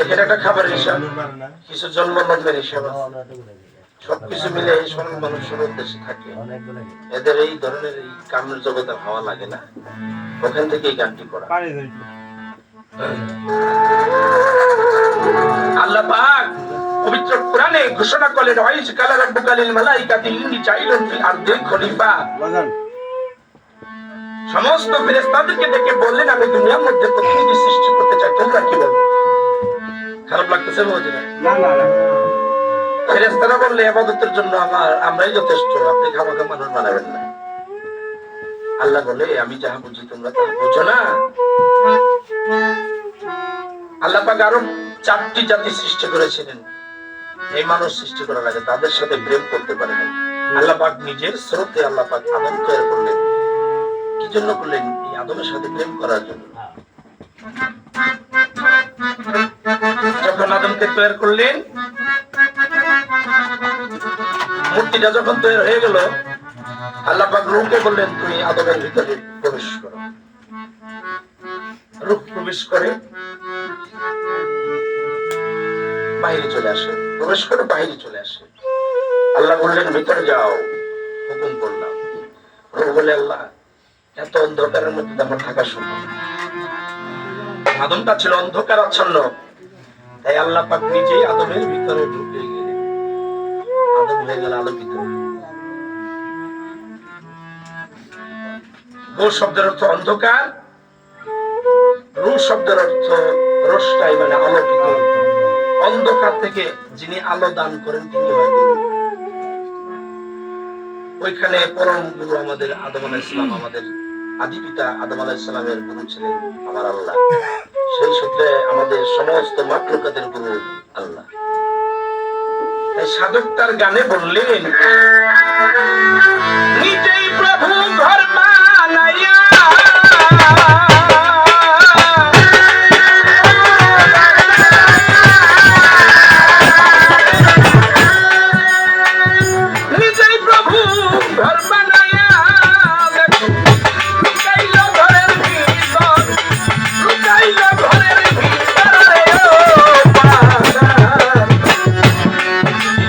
এখানে একটা খাবারের হিসাব। কিছু জন্ম লগ্নের হিসাব সবকিছু মিলে এই সরল মানুষের উদ্দেশ্যে থাকে। এদের এই ধরনের এই কামের জগতে হওয়া লাগে না। ওখান থেকে এই গানটি করা আল্লাহ পাক পবিত্র কোরআনে ঘোষণা করলেন, ওয়াইজ কালা রাব্বুকালিল মালাইকাতি ইন্নী জাইলুন ফিল খলিফা। সমস্ত ফেরেশতাদেরকে ডেকে বললেন আমি দুনিয়ার মধ্যে প্রতিনিধি সৃষ্টি করতে চাই তোমরা কি বলো খারাপ লাগতেছে বলছি না ফেরেশতারা বললে আবাদতের জন্য আমার আমরাই যথেষ্ট আপনি খামাখা মানুষ বানাবেন না। আল্লাহ বলে আমি যাহা বুঝি তোমরা তাহা বুঝো না। আল্লাহ পাক আরও চারটি জাতি সৃষ্টি করেছিলেন। এই মানুষ সৃষ্টি করার আগে তাদের সাথে প্রেম করতে পারে না আল্লাহ পাক নিজের স্রোতে আল্লাহ পাক আদম তৈরি করলেন। জন্য করলেন। এই আদমের সাথে প্রেম করার জন্য। যখন আদমকে তৈরি করলেন, মূর্তিটা যখন তৈরি হয়ে গেল, আল্লাহ পাক রূহকে বললেন, তুমি আদমের ভিতরে প্রবেশ করো। রূহ প্রবেশ করে বাইরে চলে আসে। প্রবেশ করে বাইরে চলে আসে। আল্লাহ বললেন, ভিতরে যাও, হুকুম করলাম। রূহ বলে আল্লাহ এত অন্ধকারের মধ্যে আমার থাকা সম্ভব আদমটা ছিল অন্ধকার আচ্ছন্ন। তাই আল্লাহ পাক নিজেই আদমের ভিতরে ঢুকে গেলেন। আদম হয়ে গেল গো শব্দের অর্থ অন্ধকার। রু শব্দের অর্থ মানে আলোকিত। অন্ধকার থেকে যিনি আলো দান করেন, তিনি হয় ওইখানে পরম গুরু আমাদের, আদম ইসলাম আমাদের আদি পিতা আদম আলাহ ইসলামের গুরু ছিলেন আমার আল্লাহ। সেই সূত্রে আমাদের সমস্ত মাতৃকাদের গুরু আল্লাহ। সাধক তার গানে বললেন, নিজেই প্রভু ঘর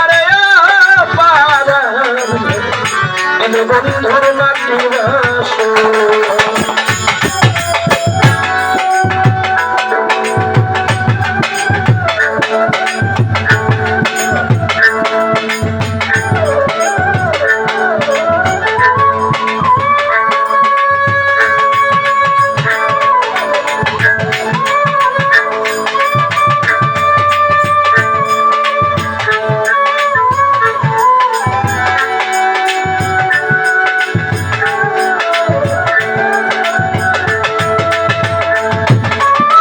আরে পারা বন্ধুর মাতৃভাষা।